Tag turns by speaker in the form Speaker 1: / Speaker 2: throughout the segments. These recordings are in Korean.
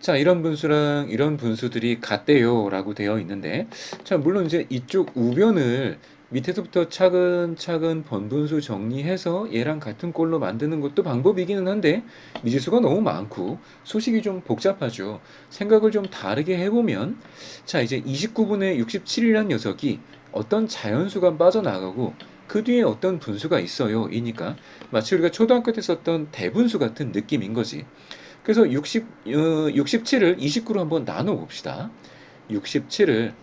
Speaker 1: 자, 이런 분수랑 이런 분수들이 같대요 라고 되어 있는데, 자, 물론 이제 이쪽 우변을 밑에서부터 차근차근 번분수 정리해서 얘랑 같은 꼴로 만드는 것도 방법이기는 한데 미지수가 너무 많고 소식이 좀 복잡하죠. 생각을 좀 다르게 해보면 자 이제 29분의 67이라는 녀석이 어떤 자연수가 빠져나가고 그 뒤에 어떤 분수가 있어요. 이니까 마치 우리가 초등학교 때 썼던 대분수 같은 느낌인 거지. 그래서 60, 어, 67을 29로 한번 나눠 봅시다. 67을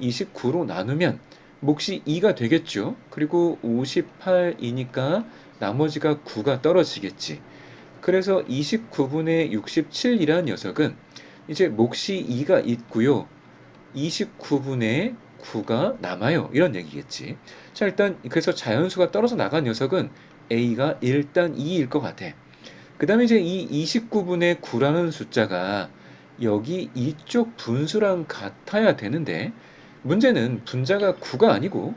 Speaker 1: 29로 나누면 몫이 2가 되겠죠. 그리고 58이니까 나머지가 9가 떨어지겠지. 그래서 29분의 67이라는 녀석은 이제 몫이 2가 있고요. 29분의 9가 남아요. 이런 얘기겠지. 자, 일단 그래서 자연수가 떨어져 나간 녀석은 A가 일단 2일 것 같아. 그 다음에 이제 이 29분의 9라는 숫자가 여기 이쪽 분수랑 같아야 되는데 문제는 분자가 9가 아니고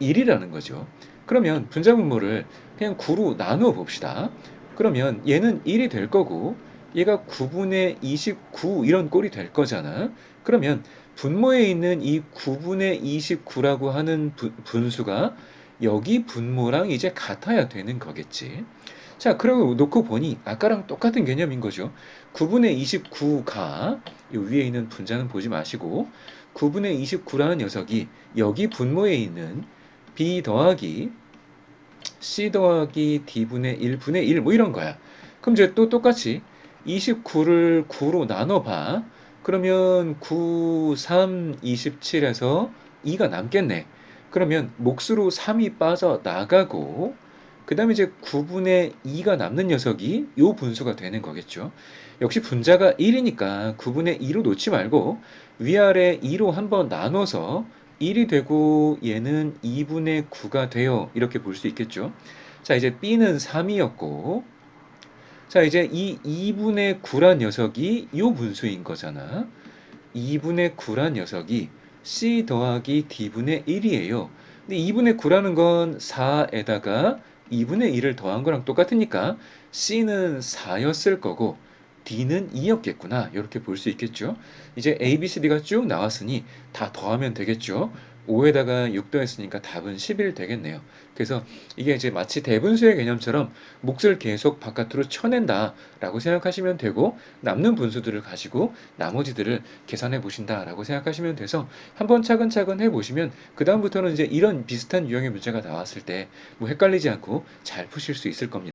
Speaker 1: 1이라는 거죠. 그러면 분자 분모를 그냥 9로 나누어 봅시다. 그러면 얘는 1이 될 거고 얘가 9분의 29 이런 꼴이 될 거잖아. 그러면 분모에 있는 이 9분의 29라고 하는 분, 분수가 여기 분모랑 이제 같아야 되는 거겠지. 자, 그러고 놓고 보니 아까랑 똑같은 개념인 거죠. 9분의 29가 이 위에 있는 분자는 보지 마시고 9분의 29라는 녀석이 여기 분모에 있는 b 더하기 c 더하기 d분의 1분의 1 뭐 이런 거야. 그럼 이제 또 똑같이 29를 9로 나눠봐. 그러면 9, 3, 27에서 2가 남겠네. 그러면 몫으로 3이 빠져나가고 그 다음에 이제 9분의 2가 남는 녀석이 요 분수가 되는 거겠죠. 역시 분자가 1이니까 9분의 2로 놓지 말고 위아래 2로 한번 나눠서 1이 되고 얘는 2분의 9가 돼요. 이렇게 볼 수 있겠죠. 자, 이제 B는 3이었고 자, 이제 이 2분의 9란 녀석이 요 분수인 거잖아. 2분의 9란 녀석이 C 더하기 D분의 1이에요. 근데 2분의 9라는 건 4에다가 2분의 1을 더한 거랑 똑같으니까 C는 4였을 거고 D는 2였겠구나. 이렇게 볼 수 있겠죠. 이제 A, B, C, D가 쭉 나왔으니 다 더하면 되겠죠. 5에다가 6 더했으니까 답은 11 되겠네요. 그래서 이게 이제 마치 대분수의 개념처럼 몫을 계속 바깥으로 쳐낸다 라고 생각하시면 되고 남는 분수들을 가지고 나머지들을 계산해 보신다 라고 생각하시면 돼서 한번 차근차근 해 보시면 그 다음부터는 이제 이런 비슷한 유형의 문제가 나왔을 때 뭐 헷갈리지 않고 잘 푸실 수 있을 겁니다.